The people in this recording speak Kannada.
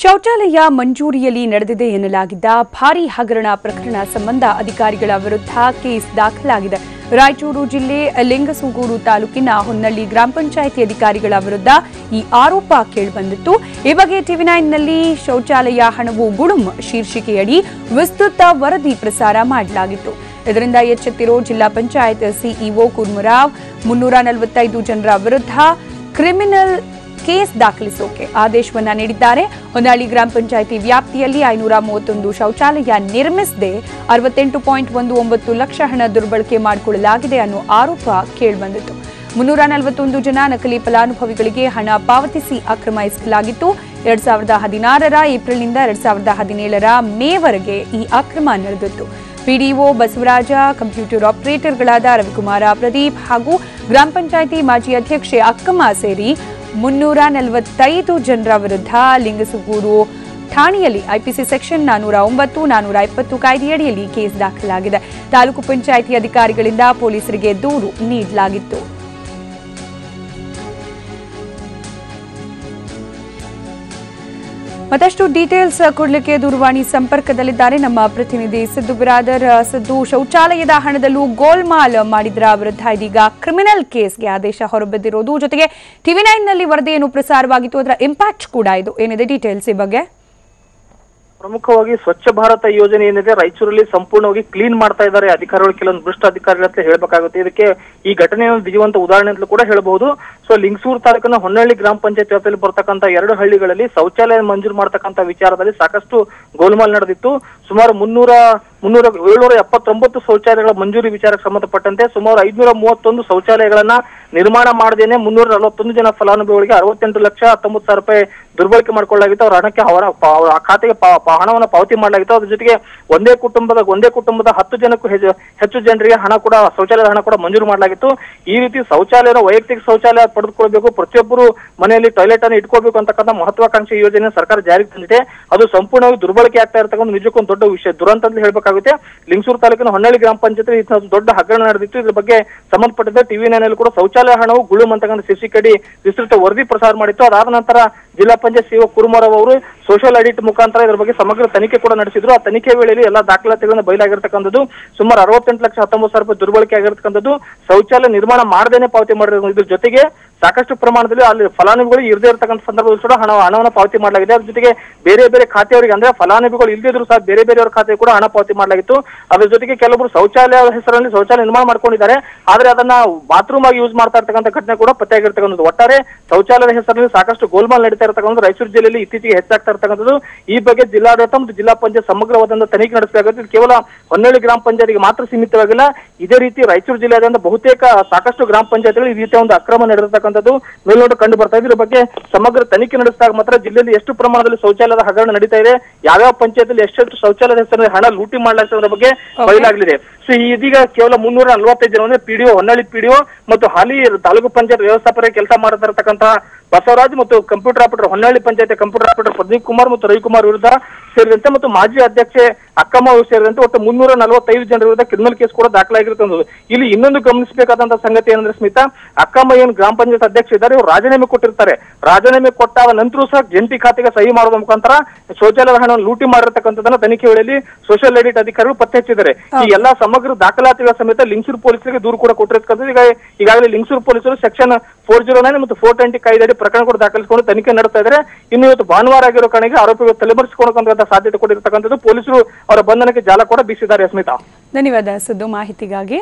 ಶೌಚಾಲಯ ಮಂಜೂರಿಯಲ್ಲಿ ನಡೆದಿದೆ ಎನ್ನಲಾಗಿದ್ದ ಭಾರೀ ಹಗರಣ ಪ್ರಕರಣ ಸಂಬಂಧ ಅಧಿಕಾರಿಗಳ ವಿರುದ್ಧ ಕೇಸ್ ದಾಖಲಾಗಿದೆ. ರಾಯಚೂರು ಜಿಲ್ಲೆ ಲಿಂಗಸೂಗೂರು ತಾಲೂಕಿನ ಹೊನ್ನಳ್ಳಿ ಗ್ರಾಮ ಪಂಚಾಯಿತಿ ಅಧಿಕಾರಿಗಳ ವಿರುದ್ಧ ಈ ಆರೋಪ ಕೇಳಿಬಂದಿತ್ತು. ಈ ಬಗ್ಗೆ ಟಿವಿ ನೈನ್ನಲ್ಲಿ ಶೌಚಾಲಯ ಹಣವು ಗುಡುಂ ಶೀರ್ಷಿಕೆಯಡಿ ವಿಸ್ತೃತ ವರದಿ ಪ್ರಸಾರ ಮಾಡಲಾಗಿತ್ತು. ಇದರಿಂದ ಎಚ್ಚೆತ್ತಿರೋ ಜಿಲ್ಲಾ ಪಂಚಾಯತ್ ಸಿಇಒ ಕುರ್ಮರಾವ್, ಮುನ್ನೂರ ನಲವತ್ತೈದು ಜನರ ವಿರುದ್ಧ ಕ್ರಿಮಿನಲ್ ಕೇಸ್ ದಾಖಲಿಸೋಕೆ ಆದೇಶವನ್ನ ನೀಡಿದ್ದಾರೆ. ಹೊನ್ನಾಳಿ ಗ್ರಾಮ ಪಂಚಾಯಿತಿ ವ್ಯಾಪ್ತಿಯಲ್ಲಿ ಐನೂರ ಮೂವತ್ತೊಂದು ಶೌಚಾಲಯ ನಿರ್ಮಿಸದೆ ಅರವತ್ತೆಂಟು ಪಾಯಿಂಟ್ ಒಂದು ಒಂಬತ್ತು ಲಕ್ಷ ಹಣ ದುರ್ಬಳಕೆ ಮಾಡಿಕೊಳ್ಳಲಾಗಿದೆ ಅನ್ನೋ ಆರೋಪ ಕೇಳಿಬಂದಿತ್ತು. ಮುನ್ನೂರ ನಲವತ್ತೊಂದು ಜನ ನಕಲಿ ಫಲಾನುಭವಿಗಳಿಗೆ ಹಣ ಪಾವತಿಸಿ ಅಕ್ರಮ ಎಸಗಲಾಗಿತ್ತು ಎರಡ್ ಸಾವಿರದ ಹದಿನಾರರ ಏಪ್ರಿಲ್ನಿಂದ ಎರಡ್ ಸಾವಿರದ ಹದಿನೇಳರ ಮೇವರೆಗೆ ಈ ಅಕ್ರಮ ನಡೆದಿತ್ತು. ಪಿಡಿಒ ಬಸವರಾಜ, ಕಂಪ್ಯೂಟರ್ ಆಪರೇಟರ್ಗಳಾದ ರವಿಕುಮಾರ ಪ್ರದೀಪ್ ಹಾಗೂ ಗ್ರಾಮ ಪಂಚಾಯಿತಿ ಮಾಜಿ ಅಧ್ಯಕ್ಷೆ ಅಕ್ಕಮ್ಮ ಸೇರಿ ಮುನ್ನೂರ ನಲವತ್ತೈದು ಜನರ ವಿರುದ್ಧ ಲಿಂಗಸುಗೂರು ಠಾಣೆಯಲ್ಲಿ ಐಪಿಸಿ ಸೆಕ್ಷನ್ ನಾನೂರ ಒಂಬತ್ತು ನಾನೂರ ಇಪ್ಪತ್ತು ಕಾಯ್ದೆಯಡಿಯಲ್ಲಿ ಕೇಸ್ ದಾಖಲಾಗಿದೆ. ತಾಲೂಕು ಪಂಚಾಯಿತಿ ಅಧಿಕಾರಿಗಳಿಂದ ಪೊಲೀಸರಿಗೆ ದೂರು ನೀಡಲಾಗಿತ್ತು. ಮತ್ತಷ್ಟು ಡೀಟೇಲ್ಸ್ ಕೊಡಲಿಕ್ಕೆ ದೂರವಾಣಿ ಸಂಪರ್ಕದಲ್ಲಿದ್ದಾರೆ ನಮ್ಮ ಪ್ರತಿನಿಧಿ ಸಿದ್ದು ಬಿರಾದರ್. ಸಿದ್ದು, ಶೌಚಾಲಯದ ಹಣದಲ್ಲೂ ಗೋಲ್ಮಾಲ್ ಮಾಡಿದ್ರ ವಿರುದ್ಧ ಇದೀಗ ಕ್ರಿಮಿನಲ್ ಕೇಸ್ಗೆ ಆದೇಶ ಹೊರಬಿದ್ದಿರೋದು. ಜೊತೆಗೆ ಟಿವಿ ನೈನ್ನಲ್ಲಿ ವರದಿಯನ್ನು ಪ್ರಸಾರವಾಗಿತ್ತು. ಅದರ ಇಂಪ್ಯಾಕ್ಟ್ ಕೂಡ ಇದು. ಏನಿದೆ ಡೀಟೇಲ್ಸ್ ಈ ಬಗ್ಗೆ? ಪ್ರಮುಖವಾಗಿ ಸ್ವಚ್ಛ ಭಾರತ ಯೋಜನೆ ಏನಿದೆ, ರಾಯಚೂರಲ್ಲಿ ಸಂಪೂರ್ಣವಾಗಿ ಕ್ಲೀನ್ ಮಾಡ್ತಾ ಇದ್ದಾರೆ. ಅಧಿಕಾರಿಗಳು, ಕೆಲವೊಂದು ಭ್ರಷ್ಟ ಅಧಿಕಾರಿಗಳ ಅಂತ ಹೇಳಬೇಕಾಗುತ್ತೆ. ಇದಕ್ಕೆ ಈ ಘಟನೆಯನ್ನು ಜೀವಂತ ಉದಾಹರಣೆ ಅಂತಲೂ ಕೂಡ ಹೇಳಬಹುದು. ಸೊ ಲಿಂಗಸೂರು ತಾಲೂಕಿನ ಹೊನ್ನಳ್ಳಿ ಗ್ರಾಮ ಪಂಚಾಯತ್ ವ್ಯಾಪ್ತಿಯಲ್ಲಿ ಬರ್ತಕ್ಕಂಥ ಎರಡು ಹಳ್ಳಿಗಳಲ್ಲಿ ಶೌಚಾಲಯ ಮಂಜೂರು ಮಾಡ್ತಕ್ಕಂಥ ವಿಚಾರದಲ್ಲಿ ಸಾಕಷ್ಟು ಗೋಲ್ಮಾಲ್ ನಡೆದಿತ್ತು. ಸುಮಾರು ಮುನ್ನೂರ ಮುನ್ನೂರ ಏಳ್ನೂರ ಎಪ್ಪತ್ತೊಂಬತ್ತು ಶೌಚಾಲಯಗಳ ಮಂಜೂರಿ ವಿಚಾರಕ್ಕೆ ಸಂಬಂಧಪಟ್ಟಂತೆ ಸುಮಾರು ಐದ್ನೂರ ಮೂವತ್ತೊಂದು ಶೌಚಾಲಯಗಳನ್ನ ನಿರ್ಮಾಣ ಮಾಡದೇನೆ ಮುನ್ನೂರ ನಲವತ್ತೊಂದು ಜನ ಫಲಾನುಭವಿಗಳಿಗೆ ಅರವತ್ತೆಂಟು ಲಕ್ಷ ಹತ್ತೊಂಬತ್ತು ಸಾವಿರ ರೂಪಾಯಿ ದುರ್ಬಳಕೆ ಮಾಡ್ಕೊಳ್ಳಲಾಗಿತ್ತು. ಅವ್ರ ಹಣಕ್ಕೆ ಅವರ ಅವ್ರ ಖಾತೆಗೆ ಹಣವನ್ನು ಪಾವತಿ ಮಾಡಲಾಗಿತ್ತು. ಅದ್ರ ಜೊತೆಗೆ ಒಂದೇ ಕುಟುಂಬದ ಒಂದೇ ಕುಟುಂಬದ ಹತ್ತು ಜನಕ್ಕೂ ಹೆಚ್ಚು ಜನರಿಗೆ ಹಣ ಕೂಡ, ಶೌಚಾಲಯದ ಹಣ ಕೂಡ ಮಂಜೂರು ಮಾಡಲಾಗಿತ್ತು. ಈ ರೀತಿ ಶೌಚಾಲಯದ ವೈಯಕ್ತಿಕ ಶೌಚಾಲಯ ಪಡೆದುಕೊಳ್ಬೇಕು ಪ್ರತಿಯೊಬ್ಬರು ಮನೆಯಲ್ಲಿ ಟಾಯ್ಲೆಟ್ ಅನ್ನು ಇಟ್ಕೋಬೇಕು ಅಂತಕ್ಕಂಥ ಮಹತ್ವಾಕಾಂಕ್ಷಿ ಯೋಜನೆ ಸರ್ಕಾರ ಜಾರಿಗೆ ತಂದಿದೆ. ಅದು ಸಂಪೂರ್ಣವಾಗಿ ದುರ್ಬಳಕೆ ಆಗ್ತಾ ಇರ್ತಕ್ಕಂಥ ನಿಜಕ್ಕೊಂದು ದೊಡ್ಡ ವಿಷಯ. ದುರಂತ ಅಂತ ಹೇಳ್ಬೇಕಾಗುತ್ತೆ. ಲಿಂಗಸೂರು ತಾಲೂಕಿನ ಹೊನ್ನಳ್ಳಿ ಗ್ರಾಮ ಪಂಚಾಯತ್ ದೊಡ್ಡ ಹಗರಣ ನಡೆದಿತ್ತು. ಇದ್ರ ಬಗ್ಗೆ ಸಂಬಂಧಪಟ್ಟಂತೆ ಟಿವಿ ನೈನಲ್ಲಿ ಕೂಡ ಶೌಚಾಲಯ ಹಣವು ಗುಳುಮ್ ಅಂತಕ್ಕಂಥ ಕಡಿ ವಿಸ್ತೃತ ವರದಿ ಪ್ರಸಾರ ಮಾಡಿತ್ತು. ಅದಾದ ನಂತರ ಜಿಲ್ಲಾ ಪಂಚಾಯತ್ ಸಿಒ ಕುರುಮರವ್ ಅವರು ಸೋಷಿಯಲ್ ಆಡಿಟ್ ಮುಖಾಂತರ ಇದರ ಬಗ್ಗೆ ಸಮಗ್ರ ತನಿಖೆ ಕೂಡ ನಡೆಸಿದ್ರು. ಆ ತನಿಖೆ ವೇಳೆಯಲ್ಲಿ ಎಲ್ಲಾ ದಾಖಲಾತಿಗಳನ್ನು ಬಯಲಾಗಿರ್ತಕ್ಕಂಥದ್ದು ಸುಮಾರು ಅರವತ್ತೆಂಟು ಲಕ್ಷ ಹತ್ತೊಂಬತ್ತು ಸಾವಿರ ರೂಪಾಯಿ ದುರ್ಬಳಕೆ ಆಗಿರ್ತಕ್ಕಂಥದ್ದು ಶೌಚಾಲಯ ನಿರ್ಮಾಣ ಮಾಡದೇನೆ ಪಾವತಿ ಮಾಡಿರೋ ಇದ್ರ ಜೊತೆಗೆ ಸಾಕಷ್ಟು ಪ್ರಮಾಣದಲ್ಲಿ ಅಲ್ಲಿ ಫಲಾನುಭವಿಗಳು ಇರದೇ ಇರತಕ್ಕಂಥ ಸಂದರ್ಭದಲ್ಲಿ ಕೂಡ ಹಣ, ಹಣವನ್ನು ಪಾವತಿ ಮಾಡಲಾಗಿದೆ. ಅದ್ರ ಜೊತೆಗೆ ಬೇರೆ ಬೇರೆ ಖಾತೆಯವರಿಗೆ ಅಂದ್ರೆ ಫಲಾನುಭವಿಗಳು ಇಲ್ಲದಿದ್ರು ಸಹ ಬೇರೆ ಬೇರೆಯವರ ಖಾತೆ ಕೂಡ ಹಣ ಪಾವತಿ ಮಾಡಲಾಗಿತ್ತು. ಅದ್ರ ಜೊತೆಗೆ ಕೆಲವರು ಶೌಚಾಲಯ ಹೆಸರಲ್ಲಿ ಶೌಚಾಲಯ ನಿರ್ಮಾಣ ಮಾಡ್ಕೊಂಡಿದ್ದಾರೆ. ಆದ್ರೆ ಅದನ್ನ ಬಾತ್ರೂಮ್ ಆಗಿ ಯೂಸ್ ಮಾಡ್ತಾ ಇರ್ತಕ್ಕಂಥ ಘಟನೆ ಕೂಡ ಪತ್ತೆಯಾಗಿರ್ತಕ್ಕಂಥದ್ದು. ಒಟ್ಟಾರೆ ಶೌಚಾಲಯದ ಹೆಸರಲ್ಲಿ ಸಾಕಷ್ಟು ಗೋಲ್ಮಾಲ್ ನಡೀತಾ ಇರ್ತಕ್ಕಂಥದ್ದು ರಾಯಚೂರು ಜಿಲ್ಲೆಯಲ್ಲಿ ಇತ್ತೀಚೆಗೆ ಹೆಚ್ಚಾಗ್ತಾ ಇರತಕ್ಕಂಥದ್ದು. ಈ ಬಗ್ಗೆ ಜಿಲ್ಲಾಡಳಿತ ಮತ್ತು ಜಿಲ್ಲಾ ಪಂಚಾಯತ್ ಸಮಗ್ರವಾದಂತಹ ತನಿಖೆ ನಡೆಸಬೇಕಾಗುತ್ತೆ ಇದು ಕೇವಲ ಹೊನ್ನಳ್ಳಿ ಗ್ರಾಮ ಪಂಚಾಯತಿಗೆ ಮಾತ್ರ ಸೀಮಿತವಾಗಿಲ್ಲ. ಇದೇ ರೀತಿ ರಾಯಚೂರು ಜಿಲ್ಲೆಯಾದ್ಯಂತ ಬಹುತೇಕ ಸಾಕಷ್ಟು ಗ್ರಾಮ ಪಂಚಾಯತ್ಗಳು ಈ ರೀತಿಯ ಒಂದು ಅಕ್ರಮ ನಡೆದಿರತಕ್ಕಂಥದ್ದು ಮೇಲ್ನೋಟ ಕಂಡು ಬರ್ತಾ ಇದೆ. ಇದ್ರ ಬಗ್ಗೆ ಸಮಗ್ರ ತನಿಖೆ ನಡೆಸಿದಾಗ ಮಾತ್ರ ಜಿಲ್ಲೆಯಲ್ಲಿ ಎಷ್ಟು ಪ್ರಮಾಣದಲ್ಲಿ ಶೌಚಾಲಯದ ಹಗರಣ ನಡೀತಾ ಇದೆ. ಯಾವ್ಯಾವ ಪಂಚಾಯತ್ ಎಷ್ಟೆಷ್ಟು ಶೌಚಾಲಯದ ಹೆಸರಿನಲ್ಲಿ ಹಣ ಲೂಟಿ ಮಾಡಲಾಗ್ತದೆ ಬಗ್ಗೆ ಬಯಲಾಗಲಿದೆ. ಸೊ ಇದೀಗ ಕೇವಲ ಮುನ್ನೂರ ನಲವತ್ತೈದು ಜನ ಅಂದ್ರೆ ಪಿಡಿಒ ಹೊನ್ನಳ್ಳಿ ಪಿಡಿಒ ಮತ್ತು ಹಾಲಿ ತಾಲೂಕು ಪಂಚಾಯತ್ ವ್ಯವಸ್ಥಾಪಕ ಕೆಲಸ ಮಾಡ್ತಾ ಬಸವರಾಜ್ ಮತ್ತು computer operator Honnalli panchayat computer operator Pradeep Kumar ಮತ್ತು ರವಿಕುಮಾರ್ ವಿರುದ್ಧ ಸೇರಿದಂತೆ ಮತ್ತು ಮಾಜಿ ಅಧ್ಯಕ್ಷೆ ಅಕ್ಕಮ್ಮ ಅವರು ಸೇರಿದಂತೆ ಒಟ್ಟು ಮುನ್ನೂರ ನಲವತ್ತೈದು ಜನರ ವಿರುದ್ಧ ಕ್ರಿಮಿನಲ್ ಕೇಸ್ ಕೂಡ ದಾಖಲಾಗಿರ್ತಕ್ಕಂಥದ್ದು ಇಲ್ಲಿ ಇನ್ನೊಂದು ಗಮನಿಸಬೇಕಾದಂತಹ ಸಂಗತಿ ಏನಂದ್ರೆ ಸ್ಮಿತಾ ಅಕ್ಕಮ್ಮ ಏನು ಗ್ರಾಮ ಪಂಚಾಯತ್ ಅಧ್ಯಕ್ಷ ಇದ್ದಾರೆ ಇವರು ರಾಜೀನಾಮೆ ಕೊಟ್ಟಿರ್ತಾರೆ. ರಾಜೀನಾಮೆ ಕೊಟ್ಟಾದ ನಂತರ ಸಹ ಜಂಟಿ ಖಾತೆಗೆ ಸಹಿ ಮಾಡೋದ ಮುಖಾಂತರ ಶೌಚಾಲಯದ ಹಣವನ್ನು ಲೂಟಿ ಮಾಡಿರ್ತಕ್ಕಂಥದ್ದನ್ನ ತನಿಖೆ ವೇಳೆಯಲ್ಲಿ ಸೋಷಿಯಲ್ ಆಡಿಟ್ ಅಧಿಕಾರಿಗಳು ಪತ್ತೆ ಹಚ್ಚಿದ್ದಾರೆ ಈ ಎಲ್ಲಾ ಸಮಗ್ರ ದಾಖಲಾತಿಗಳ ಸಮೇತ ಲಿಂಗ್ಸೂರು ಪೊಲೀಸರಿಗೆ ದೂರು ಕೂಡ ಕೊಟ್ಟಿರ್ತಕ್ಕಂಥದ್ದು. ಈಗ ಈಗಾಗಲೇ ಲಿಂಗ್ಸೂರು ಪೊಲೀಸರು ಸೆಕ್ಷನ್ ಫೋರ್ ಜೀರೋ ನೈನ್ ಮತ್ತು ಫೋರ್ ಟ್ವೆಂಟಿ ಕಾಯ್ದೆಯಡಿ ಪ್ರಕರಣ ಕೂಡ ದಾಖಲಿಸಿಕೊಂಡು ತನಿಖೆ ನಡೆಸ್ತಾ ಇದ್ದಾರೆ. ಇನ್ನು ಇವತ್ತು ಭಾನುವಾರ ಆಗಿರೋ ಕಾರಣಕ್ಕೆ ಆರೋಪಿಗಳು ತಲೆಮರೆಸಿಕೊಳ್ಳುವಂತ ಸಾಧ್ಯತೆ ಕೂಡ ಪೊಲೀಸರು ಅವರ ಬಂಧನಕ್ಕೆ ಜಾಲ ಕೂಡ ಬೀಸಿದ್ದಾರೆ ಸ್ಮಿತಾ ಧನ್ಯವಾದ ಸಿದ್ದು ಮಾಹಿತಿಗಾಗಿ.